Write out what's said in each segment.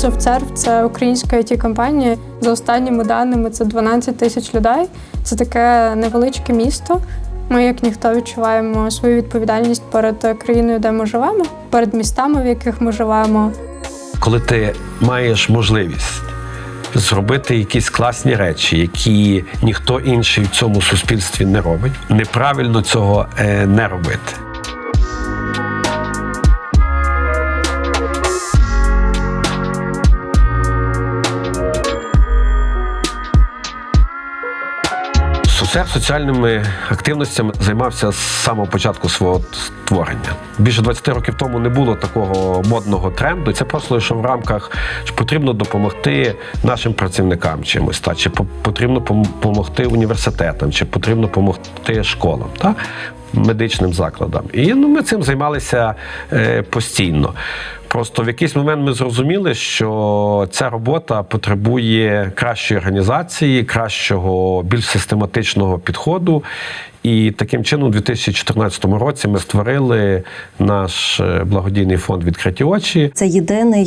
SoftServe – це українська it компанія За останніми даними, це 12 тисяч людей. Це таке невеличке місто. Ми, як ніхто, відчуваємо свою відповідальність перед країною, де ми живемо, перед містами, в яких ми живемо. коли ти маєш можливість зробити якісь класні речі, які ніхто інший в цьому суспільстві не робить, неправильно цього е, не робити. Сусер соціальними активностями займався з самого початку свого створення. Більше 20 років тому не було такого модного тренду. Це просто лише в рамках що потрібно допомогти нашим працівникам чимось, та чи потрібно допомогти університетам, чи потрібно допомогти школам, та медичним закладам. І ну, ми цим займалися е, постійно. Просто в якийсь момент ми зрозуміли, що ця робота потребує кращої організації, кращого, більш систематичного підходу. І таким чином, у 2014 році ми створили наш е, благодійний фонд відкриті очі. Це єдиний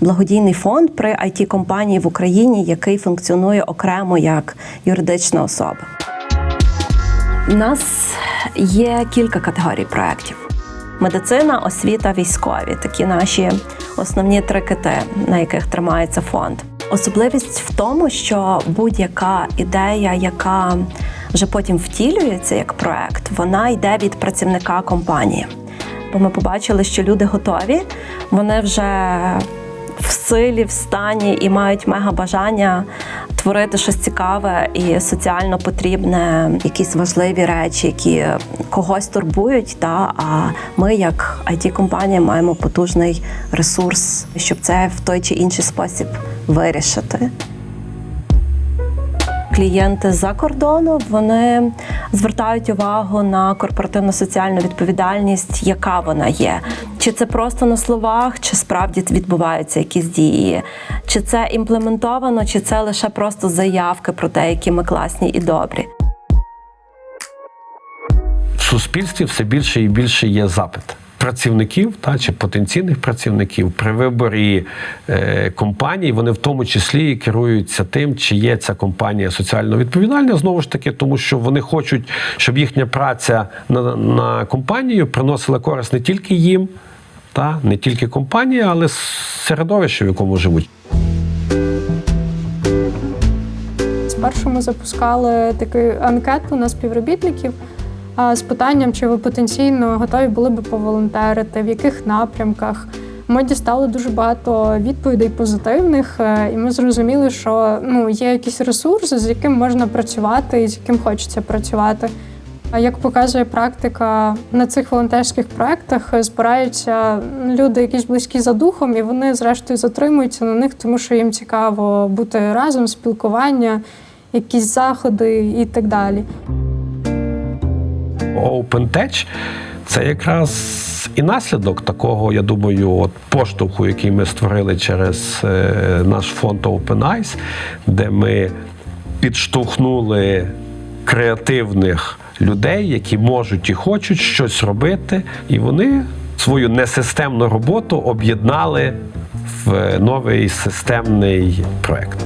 благодійний фонд при it компанії в Україні, який функціонує окремо як юридична особа. У нас є кілька категорій проєктів: медицина, освіта, військові такі наші основні три кити, на яких тримається фонд. Особливість в тому, що будь-яка ідея, яка вже потім втілюється як проект, вона йде від працівника компанії. Бо ми побачили, що люди готові, вони вже в силі, в стані і мають мега бажання творити щось цікаве і соціально потрібне, якісь важливі речі, які когось турбують. Та а ми, як it компанія маємо потужний ресурс, щоб це в той чи інший спосіб вирішити клієнти з-за кордону вони звертають увагу на корпоративну соціальну відповідальність, яка вона є. Чи це просто на словах, чи справді відбуваються якісь дії, чи це імплементовано, чи це лише просто заявки про те, які ми класні і добрі. В суспільстві все більше і більше є запит. Працівників та чи потенційних працівників при виборі е, компаній вони в тому числі керуються тим, чи є ця компанія соціально відповідальна. Знову ж таки, тому що вони хочуть, щоб їхня праця на, на компанію приносила користь не тільки їм, та не тільки компанії, але середовище, в якому живуть. Спершу ми запускали таку анкету на співробітників з питанням, чи ви потенційно готові були би поволонтерити, в яких напрямках. Ми дістали дуже багато відповідей позитивних, е, і ми зрозуміли, що ну, є якийсь ресурс, з яким можна працювати і з яким хочеться працювати. Як показує практика, на цих волонтерських проєктах збираються люди, якісь близькі за духом, і вони, зрештою, затримуються на них, тому що їм цікаво бути разом, спілкування, якісь заходи і так далі. OpenTech – це якраз і наслідок такого, я думаю, от поштовху, який ми створили через е, наш фонд Open Eyes, де ми підштовхнули креативних людей, які можуть і хочуть щось робити, і вони свою несистемну роботу об'єднали в новий системний проект.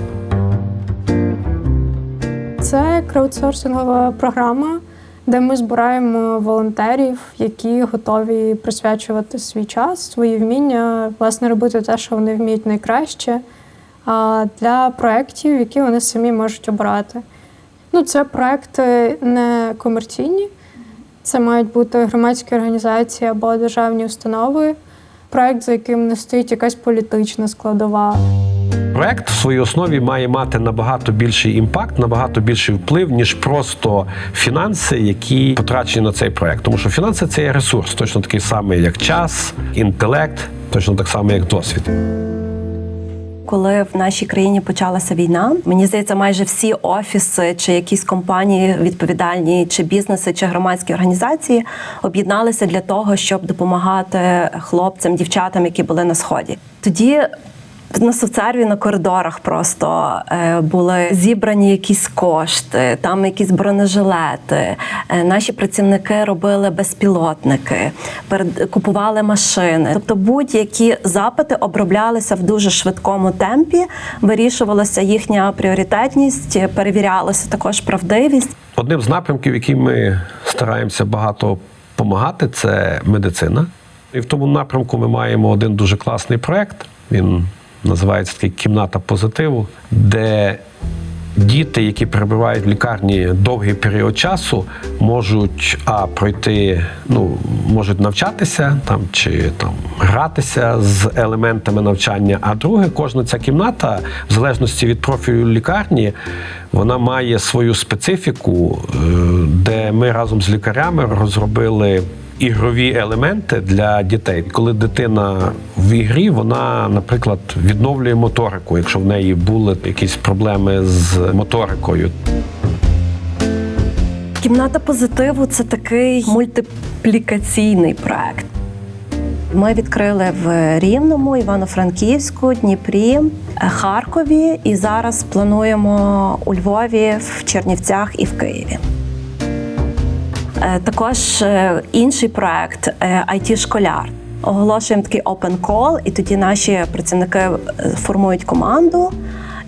Це краудсорсингова програма, де ми збираємо волонтерів, які готові присвячувати свій час, свої вміння, власне, робити те, що вони вміють найкраще, а, для проєктів, які вони самі можуть обрати. Ну, це проекти не комерційні, це мають бути громадські організації або державні установи. Проект, за яким не стоїть якась політична складова. Проект в своїй основі має мати набагато більший імпакт, набагато більший вплив, ніж просто фінанси, які потрачені на цей проект. Тому що фінанси це є ресурс, точно такий самий, як час, інтелект, точно так само, як досвід. Коли в нашій країні почалася війна, мені здається, майже всі офіси чи якісь компанії відповідальні, чи бізнеси, чи громадські організації об'єдналися для того, щоб допомагати хлопцям, дівчатам, які були на сході. Тоді На соцерві на коридорах просто е, були зібрані якісь кошти, там якісь бронежилети. Е, наші працівники робили безпілотники, купували машини. Тобто будь-які запити оброблялися в дуже швидкому темпі, вирішувалася їхня пріоритетність, перевірялася також правдивість. Одним з напрямків, які ми стараємося багато допомагати, це медицина. І в тому напрямку ми маємо один дуже класний проект. Він називається такий кімната позитиву, де діти, які перебувають в лікарні довгий період часу, можуть а пройти, ну можуть навчатися там чи там гратися з елементами навчання. А друге, кожна ця кімната, в залежності від профілю лікарні, вона має свою специфіку, е, де ми разом з лікарями розробили. Ігрові елементи для дітей, коли дитина в ігрі, вона, наприклад, відновлює моторику, якщо в неї були якісь проблеми з моторикою. Кімната позитиву це такий мультиплікаційний проект. Ми відкрили в Рівному, Івано-Франківську, Дніпрі, Харкові і зараз плануємо у Львові, в Чернівцях і в Києві. Е, Також е, інший проект it школяр Оголошуємо такий open call, і тоді наші працівники е, формують команду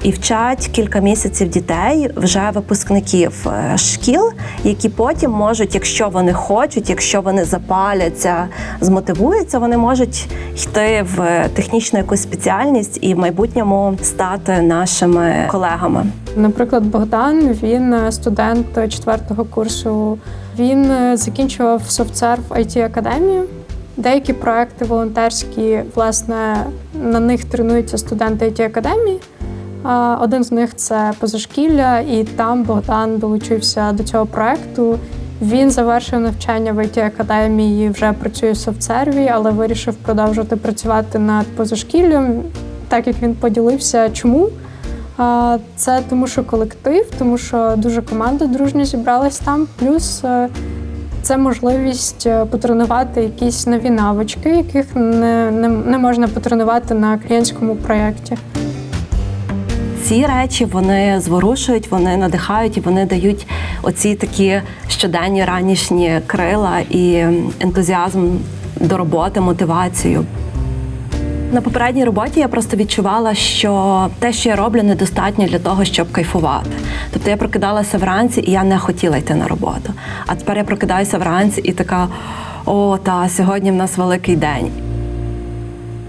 і вчать кілька місяців дітей, вже випускників е, шкіл, які потім можуть, якщо вони хочуть, якщо вони запаляться, змотивуються, вони можуть йти в технічну якусь спеціальність і в майбутньому стати нашими колегами. Наприклад, Богдан, він е, студент четвертого курсу. Він е, закінчував SoftServe IT академію. Деякі проекти волонтерські, власне, на них тренуються студенти it академії. Один з них це позашкілля, і там Богдан долучився до цього проекту. Він завершив навчання в it академії, вже працює в софтсерві, але вирішив продовжувати працювати над позашкіллям, так як він поділився, чому. Це тому, що колектив, тому що дуже команда дружньо зібралась там. Плюс е, це можливість е, потренувати якісь нові навички, яких не, не, не можна потренувати на клієнтському проєкті. Ці речі вони зворушують, вони надихають і вони дають оці такі щоденні ранішні крила і ентузіазм до роботи, мотивацію. На попередній роботі я просто відчувала, що те, що я роблю, недостатньо для того, щоб кайфувати. Тобто я прокидалася вранці і я не хотіла йти на роботу. А тепер я прокидаюся вранці і така: о, та сьогодні в нас великий день.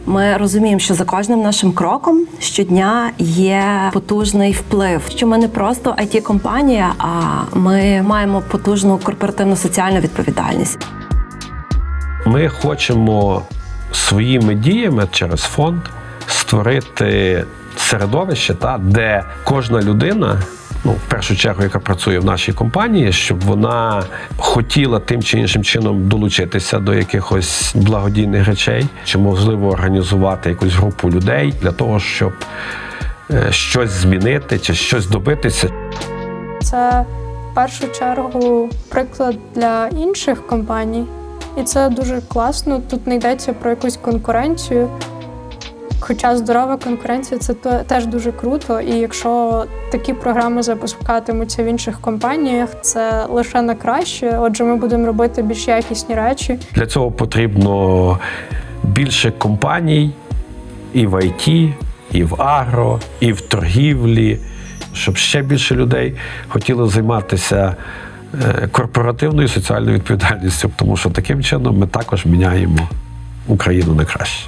Ми розуміємо, що за кожним нашим кроком щодня є потужний вплив. Що ми не просто it компанія а ми маємо потужну корпоративну соціальну відповідальність. Ми хочемо своїми діями через фонд створити середовище, та, де кожна людина, ну, в першу чергу, яка працює в нашій компанії, щоб вона хотіла тим чи іншим чином долучитися до якихось благодійних речей, чи можливо організувати якусь групу людей для того, щоб е, щось змінити чи щось добитися. Це в першу чергу приклад для інших компаній, і це дуже класно. Тут не йдеться про якусь конкуренцію. Хоча здорова конкуренція це теж дуже круто. І якщо такі програми запускатимуться в інших компаніях, це лише на краще. Отже, ми будемо робити більш якісні речі. Для цього потрібно більше компаній і в ІТ, і в агро, і в торгівлі, щоб ще більше людей хотіли займатися корпоративною соціальною відповідальністю, тому що таким чином ми також міняємо Україну на краще.